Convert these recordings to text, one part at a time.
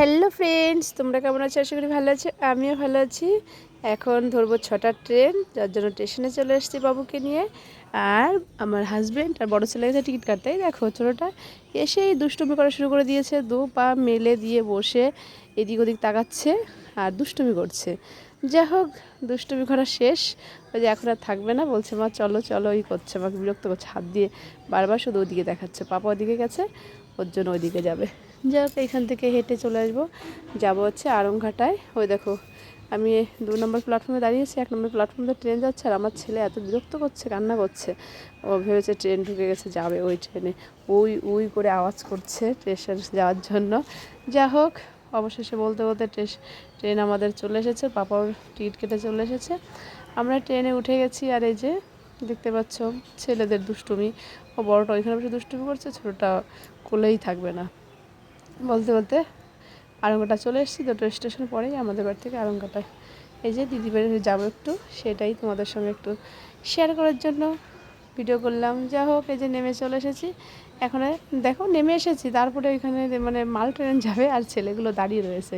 Hello friends, তোমরা কেমন আছো? আশা করি ভালো আছো। আমিও ভালো আছি। এখন ধরবো ছটার ট্রেন, যার জন্য স্টেশনে চলে এসেছি বাবুকে নিয়ে। আর আমার হাজব্যান্ড আর বড়ো ছেলে গেছে টিকিট কাটতে। দেখো ছোটোটা এসেই দুষ্টুমি করা শুরু করে দিয়েছে। দু পা মেলে দিয়ে বসে এদিক ওদিক তাকাচ্ছে আর দুষ্টুমি করছে। যাই হোক, দুষ্টুমি করা শেষ। ওই যে এখন আর থাকবে না, বলছে, মা, চলো চলো। ওই করছে, আমাকে বিরক্ত করছে, হাত দিয়ে বারবার শুধু ওদিকে দেখাচ্ছে। পাপা ওদিকে গেছে। ওর জন্য ওইদিকে যাবে। যাই হোক, এইখান থেকে হেঁটে চলে আসব। যাব হচ্ছে আরংঘাটায় ওই দেখো, আমি দু নম্বর প্ল্যাটফর্মে দাঁড়িয়েছি এক নম্বর প্ল্যাটফর্মে ট্রেন যাচ্ছে, আর আমার ছেলে এত বিরক্ত করছে, কান্না করছে। ও ভেবেছে ট্রেন ঢুকে গেছে, যাবে ওই ট্রেনে উই উই করে আওয়াজ করছে স্টেশন যাওয়ার জন্য। যা হোক, অবশেষে বলতে বলতে ট্রেন আমাদের চলে এসেছে, পাপাও টিকিট কেটে চলে এসেছে। আমরা ট্রেনে উঠে গেছি, আর এই যে দেখতে পাচ্ছ, ছেলেদের দুষ্টুমি। ও বড়টা ওইখানে বসে দুষ্টুমি করছে, ছোটোটা কোলেই থাকবে না। বলতে বলতে আরঙ্গাটা চলে এসেছি, দুটো স্টেশন পরেই আমাদের বাড়ি থেকে আরঙ্গাটা এই যে দিদি বাড়ি যাব একটু, সেটাই তোমাদের সঙ্গে একটু শেয়ার করার জন্য। ভিডিও করলাম। যা হোক, এই যে নেমে চলে এসেছি। এখন দেখো নেমে এসেছি, তারপরে ওইখানে মানে মাল ট্রেন যাবে আর ছেলেগুলো দাঁড়িয়ে রয়েছে।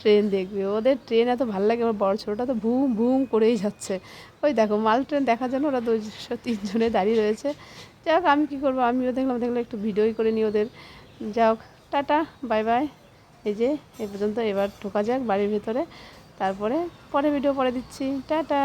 ট্রেন দেখবে, ওদের ট্রেন এত ভালো লাগে, আমার বড় ছোটোটা তো ভুম ভুম করেই যাচ্ছে। ওই দেখো মাল ট্রেন দেখার জন্য ওরা দুশো তিনজনে দাঁড়িয়ে রয়েছে। যাই হোক, আমি কী করব? আমিও দেখলাম দেখলাম একটু ভিডিওই করে নিই ওদের। যাই হোক, টাটা, বাই বাই। এই যে, এ পর্যন্ত এবার ঢোকা যাক বাড়ির ভিতরে। তারপরে পরে ভিডিও পরে দিচ্ছি। টাটা।